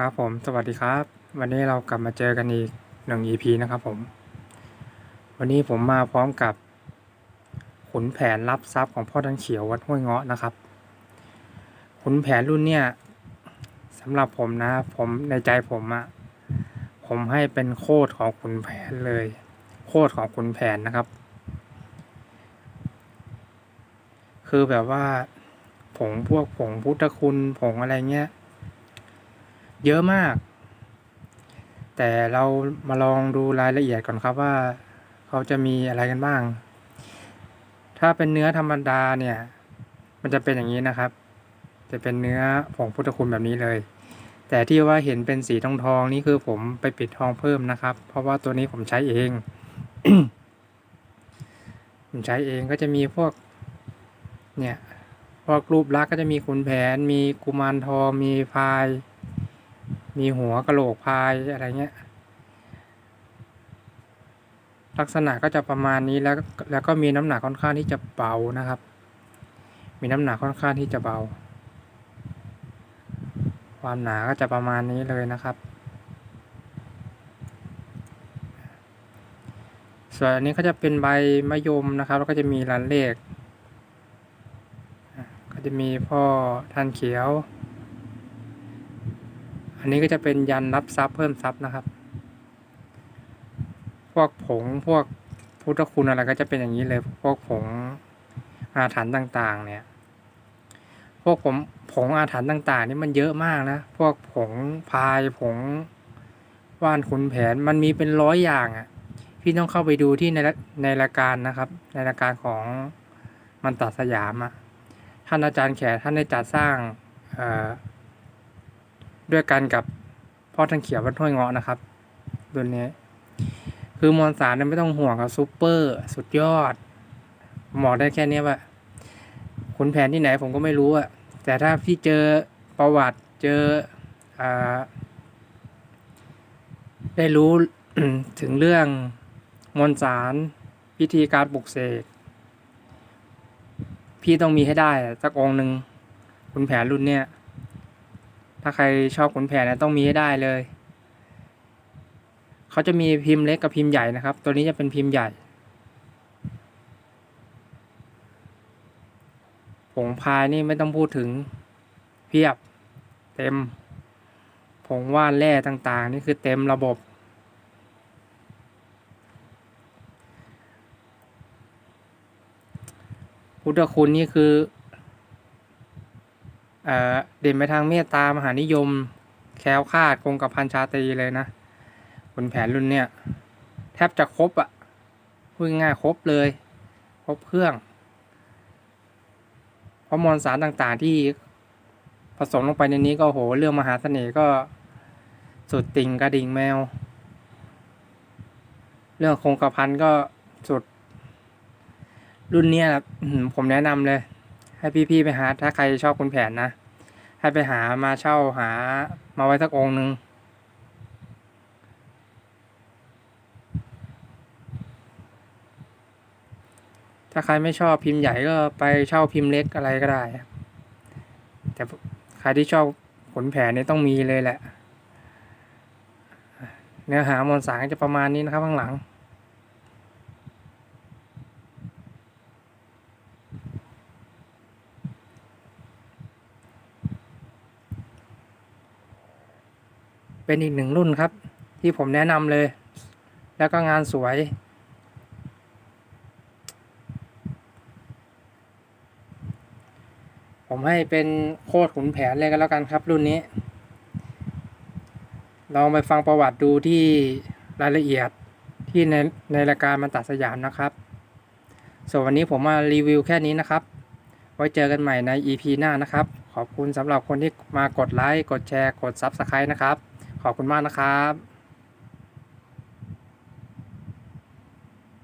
ครับผม สวัสดีครับ วันนี้เรากลับมาเจอกันอีกหนึ่ง EP นะครับผม วันนี้ผมมาพร้อมกับขุนแผนรับทรัพย์ของพ่อทันเขียววัดห้วยเงาะนะครับ ขุนแผนรุ่นเนี้ยสำหรับผมนะ ผมในใจผมอะผมให้เป็นโคตรของขุนแผนเลย โคตรของขุนแผนนะครับ คือแบบว่าผงพวกผงพุทธคุณผงอะไรเงี้ย เยอะมาก แต่เรามาลองดูรายละเอียดก่อนครับว่า เขาจะมีอะไรกันบ้าง ถ้าเป็นเนื้อธรรมดาเนี่ย มันจะเป็นอย่างนี้นะครับ จะเป็นเนื้อผงพุทธคุณแบบนี้เลย แต่ที่ว่าเห็นเป็นสีทองทองนี่คือผมไปปิดทองเพิ่มนะครับ เพราะว่าตัวนี้ผมใช้เอง ผมใช้เองก็จะมีพวก เนี่ยพวกรูปลักษณ์ก็จะมีขุนแผน มีกุมารทอง มีพาย มีหัวกระโหลกพายอะไรเงี้ย ลักษณะก็จะประมาณนี้แล้วแล้วก็มีน้ำหนักค่อนข้างที่จะเบานะครับ มีน้ำหนักค่อนข้างที่จะเบา ความหนาก็จะประมาณนี้เลยนะครับ ส่วนอันนี้ก็จะเป็นใบมะยมนะครับ แล้วก็จะมีรันเลข ก็จะมีพ่อท่านเขียว อันนี้ก็จะเป็นยันรับทรัพย์เพิ่มทรัพย์นะครับ พวกผงพวกพุทธคุณอะไรก็จะเป็นอย่างนี้เลย พวกผงอาถรรพ์ต่างๆ เนี่ย พวกผมผงอาถรรพ์ต่าง ๆ นี่มันเยอะมากนะ พวกผงพายผงว่านขุนแผนมันมีเป็นร้อยอย่างอะ่ะ พี่ต้องเข้าไปดูที่ในในรายการนะครับ ในรายการของมันตัดสยามอะ่ะท่านอาจารย์แขกท่านได้จัดสร้างเอ่อ ด้วยกันกับพ่อท่านเขียววัดห้วยเงาะนะครับรุ่นนี้ คือมวลสารไม่ต้องห่วงครับซูเปอร์ สุดยอดผมอได้แค่นี้ว่าขุนแผนที่ไหนผมก็ไม่รู้อะแต่ถ้าพี่เจอประวัติเจออได้รู้ถึงเรื่องมวลสารวิธีการปลุกเสกพี่ต้องมีให้ได้อะสักองหนึ่งขุนแผนรุ่นเนี้ย ถ้าใครชอบขุนแผนนี่ยต้องมีให้ได้เลย เขาจะมีพิมพ์เล็กกับพิมพ์ใหญ่นะครับ ตัวนี้จะเป็นพิมพ์ใหญ่ผงพายนี่ไม่ต้องพูดถึงเพียบเต็ม ผงว่านแร่ต่างๆ นี่คือเต็มระบบ พุทธคุณนี่คือ เด่นไปทางเมตตามหานิยม แคล้วคาดคงกับพันชาตรีเลยนะขุนแผนรุ่นเนี้ยแทบจะครบอะพูดง่ายๆครบเลย ครบเครื่อง เพราะมวลสารต่างๆที่ผสมลงไปในนี้ก็โหเรื่องมหาเสน่ห์ก็สุดติ่งกระดิ่งแมว เรื่องคงกระพันก็สุด รุ่นเนี้ยนะผมแนะนำเลย ให้พี่ๆไปหา ถ้าใครชอบคุณแผนนะ ให้ไปหามาเช่าหามาไว้สักองค์หนึ่งถ้าใครไม่ชอบพิมพ์ใหญ่ก็ไปเช่าพิมพ์เล็กอะไรก็ได้ แต่ใครที่ชอบขนแผนนี่ต้องมีเลยแหละ เนื้อหามวลสารจะประมาณนี้นะครับข้างหลัง เป็นอีกหนึ่งรุ่นครับ ที่ผมแนะนำเลย แล้วก็งานสวย ผมให้เป็นโคตรขุนแผนเลยก็แล้วกันครับรุ่นนี้ ลองไปฟังประวัติดูที่รายละเอียดที่ในในรายการมันตัดสยามนะครับ ส่วนวันนี้ผมมารีวิวแค่นี้นะครับ ไว้เจอกันใหม่ใน EP หน้านะครับ ขอบคุณสำหรับคนที่มากดไลค์ กดแชร์ กด Subscribe นะครับ ขอบคุณมากนะครับ